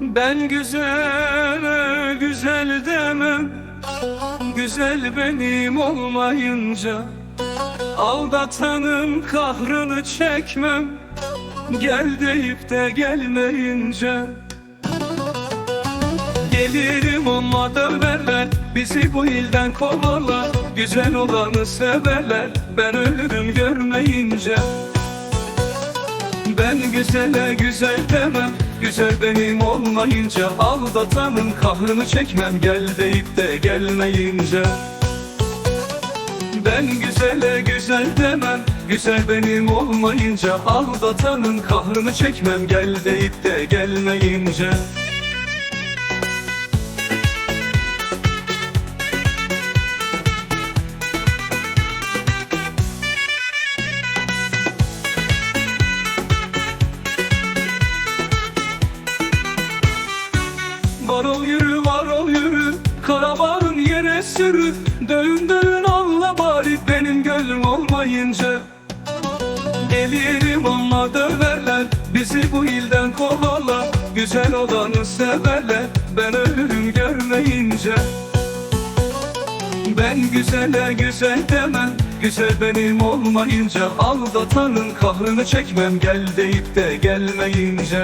Ben güzel güzel demem. Güzel benim olmayınca Aldatanın kahrını çekmem. Gel deyip de gelmeyince Gelirim ama döverler. Bizi bu ilden kovarlar Güzel olanı severler. Ben ölürüm görmeyince. Ben güzele güzel demem Güzel benim olmayınca Aldatanın kahrını çekmem. Gel deyip de gelmeyince. Ben güzele güzel demem. Güzel benim olmayınca Aldatanın kahrını çekmem. Gel deyip de gelmeyince Var ol yürü var ol yürü. Karabarın yere sürü. Dön dön anla bari benim gönlüm olmayınca. Gelirim ama döverler Bizi bu ilden kovarlar Güzel olanı severler Ben ölürüm görmeyince. Ben güzele güzel demem Güzel benim olmayınca. Aldatanın kahrını çekmem Gel deyip de gelmeyince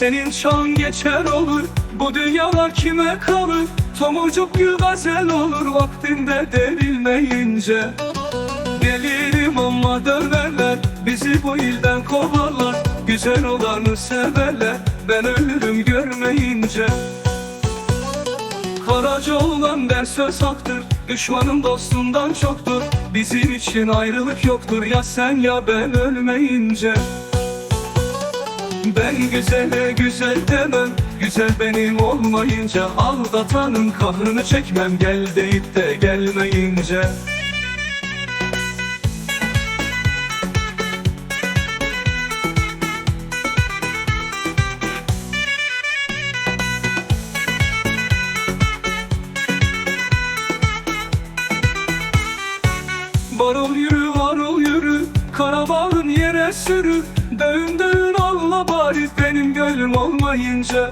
Senin çağın geçer olur Bu dünyalar kime kalır? Tomurcuk bir gazel olur Vaktinde derilmeyince Gelirim ama döverler Bizi bu ilden kovarlar. Güzel olanı severler Ben ölürüm görmeyince. Karaca olan der söz haktır Düşmanın dostundan çoktur. Bizim için ayrılık yoktur Ya sen ya ben ölmeyince ben güzele güzel demem. Güzel benim olmayınca Aldatanın kahrını çekmem. Gel deyip de gelmeyince. Var ol yürü var ol yürü. Karabalın yere sürü. Dön bari benim gönlüm olmayınca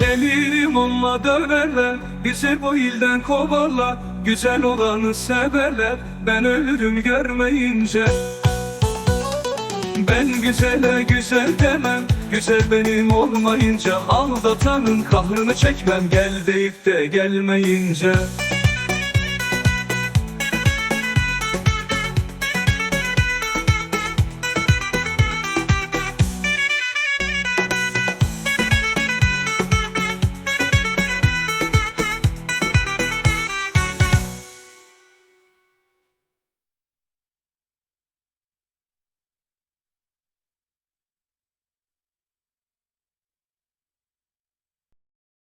Delirim onunla döverler. Bizi bu ilden kovarlar Güzel olanı severler. Ben ölürüm görmeyince. Ben güzele güzel demem Güzel benim olmayınca. Aldatanın kahrını çekmem Gel deyip de gelmeyince